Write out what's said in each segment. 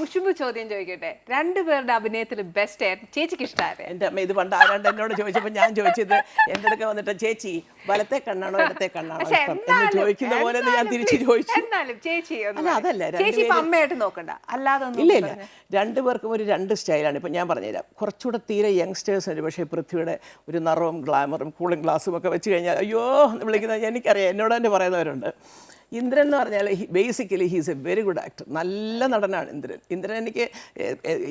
കുശുമ്പ് ചോദ്യം ചോദിക്കട്ടെ? രണ്ടുപേരുടെ അഭിനയത്തിൽ ബെസ്റ്റ് ചേച്ചിക്ക് ഇഷ്ടമായത് എന്റെ അമ്മ ഇത് പണ്ട് ആരാണ്ട് എന്നോട് ചോദിച്ചപ്പോൾ ഞാൻ ചോദിച്ചത് എന്റെ അടുക്ക വന്നിട്ട് ചേച്ചി വലത്തെ കണ്ണാണോ ഇടത്തെ കണ്ണാണോ? പക്ഷെ ഇഷ്ടം എന്ന് എന്നാലും- ചോദിക്കുന്ന പോലെ ഒന്ന് ഞാൻ തിരിച്ചു ചോദിച്ചു. എന്നാലും ചേച്ചി ഒന്ന് അല്ല, പറയ്. അതല്ല, ചേച്ചി ഇപ്പൊ അമ്മയായിട്ട് നോക്കണ്ട. അല്ലാതെ ഒന്ന് ഇല്ല ഇല്ല. പറഞ്ഞേ. രണ്ടുപേർക്കും ഒരു രണ്ട് സ്റ്റൈലാണ്. ഇപ്പം ഞാൻ പറഞ്ഞുതരാം. കുറച്ചുകൂടെ തീരെ യങ്സ്റ്റേഴ്സ് ഉണ്ട്. പക്ഷേ പൃഥ്വിയുടെ ഒരു നിറവും ഗ്ലാമറും കൂളിംഗ് ഗ്ലാസും ഒക്കെ വെച്ച് കഴിഞ്ഞാൽ അയ്യോ എന്ന് വിളിക്കുന്നത് എനിക്കറിയാം. എന്നോട് തന്നെ പറയുന്നവരുണ്ട്. ഇന്ദ്രൻ എന്ന് പറഞ്ഞാൽ basically he's a very good actor നല്ല നടനാണ് ഇന്ദ്രൻ. ഇന്ദ്രൻ എനിക്ക്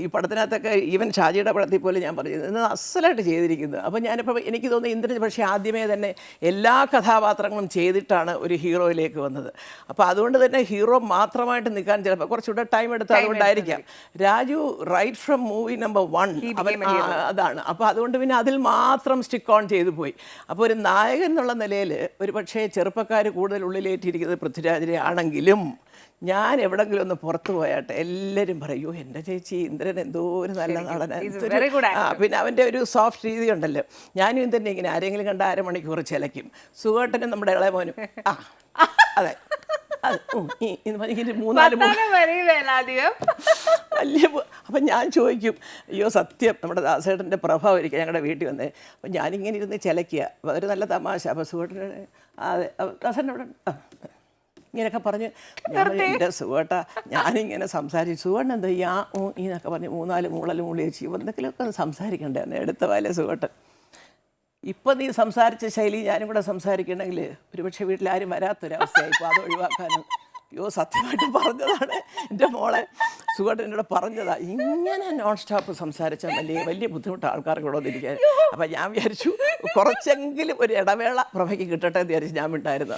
ഈ പടത്തിനകത്തൊക്കെ ഈവൻ ഷാജിയുടെ പടത്തിൽ പോലും ഞാൻ പറഞ്ഞു ഇന്ന് അസലായിട്ട് ചെയ്തിരിക്കുന്നത്. അപ്പോൾ ഞാനിപ്പോൾ എനിക്ക് തോന്നുന്നു ഇന്ദ്രൻ പക്ഷേ ആദ്യമേ തന്നെ എല്ലാ കഥാപാത്രങ്ങളും ചെയ്തിട്ടാണ് ഒരു ഹീറോയിലേക്ക് വന്നത്. അപ്പോൾ അതുകൊണ്ട് തന്നെ ഹീറോ മാത്രമായിട്ട് നിൽക്കാൻ ചിലപ്പോൾ കുറച്ചുകൂടെ ടൈം എടുത്ത് അതുകൊണ്ടായിരിക്കാം. Raju right from movie number one അവൻ അതാണ്. അപ്പോൾ അതുകൊണ്ട് പിന്നെ അതിൽ മാത്രം സ്റ്റിക്ക് ഓൺ ചെയ്തു പോയി. അപ്പോൾ ഒരു നായകൻ എന്നുള്ള നിലയിൽ ഒരു പക്ഷേ ചെറുപ്പക്കാർ കൂടുതൽ ഉള്ളിലേറ്റിരിക്കുന്നത് പൃഥ്വിരാജിനെ ആണെങ്കിലും ഞാൻ എവിടെങ്കിലും ഒന്ന് പുറത്തു പോയാട്ടെ എല്ലാവരും പറയൂ എന്റെ ചേച്ചി ഇന്ദ്രൻ എന്തോ ഒരു നല്ല നടനാണ് ആ, പിന്നെ അവന്റെ ഒരു സോഫ്റ്റ് രീതി ഉണ്ടല്ലോ. ഞാനും ഇന്ദ്രനെ ഇങ്ങനെ ആരെങ്കിലും കണ്ട അരമണിക്കൂർ ചിലയ്ക്കും. സുഖേട്ടനും നമ്മുടെ ഇളയ മോനും. ആ അതെ. മൂന്നാൽ വലിയ അപ്പം ഞാൻ ചോദിക്കും അയ്യോ സത്യം നമ്മുടെ ദാസേട്ടന്റെ പ്രഭാവം ഇരിക്കുക ഞങ്ങളുടെ വീട്ടിൽ വന്നേ. അപ്പം ഞാനിങ്ങനെ ഇരുന്ന് ചിലയ്ക്കുക. ഒരു നല്ല തമാശ. അപ്പോൾ സുഖേട്ടൻ അതെ. ദാസേട്ടൻ അവിടെ. ഇങ്ങനെയൊക്കെ പറഞ്ഞ് എന്റെ സുഖേട്ട ഞാനിങ്ങനെ സംസാരിച്ചു. സുഖേട്ടൻ എന്താ ഈ ആ എന്നൊക്കെ പറഞ്ഞ് മൂന്നാൽ മൂളൽ മൂളി വെച്ച് എന്തെങ്കിലുമൊക്കെ ഒന്ന് സംസാരിക്കണ്ടേ? എന്നെ എടുത്ത വാലേ സുഖേട്ടൻ ഇപ്പം നീ സംസാരിച്ച ശൈലി ഞാനും കൂടെ സംസാരിക്കണമെങ്കിൽ ഒരുപക്ഷെ വീട്ടിലാരും വരാത്തൊരവസ്ഥയായി ഇപ്പോൾ അത് ഒഴിവാക്കാനും അയ്യോ സത്യമായിട്ട് പറഞ്ഞതാണ് എന്റെ മോളെ. സുഖമായിട്ട് എന്നോട് പറഞ്ഞതാ ഇങ്ങനെ നോൺ സ്റ്റോപ്പ് സംസാരിച്ചാൽ വലിയ വലിയ ബുദ്ധിമുട്ട് ആൾക്കാർക്ക് ഇവിടെ വന്നിരിക്കാൻ അപ്പം ഞാൻ വിചാരിച്ചു കുറച്ചെങ്കിലും ഒരു ഇടവേള പ്രഭയ്ക്ക് കിട്ടട്ടെ എന്ന് വിചാരിച്ച് ഞാൻ വിട്ടായിരുന്നു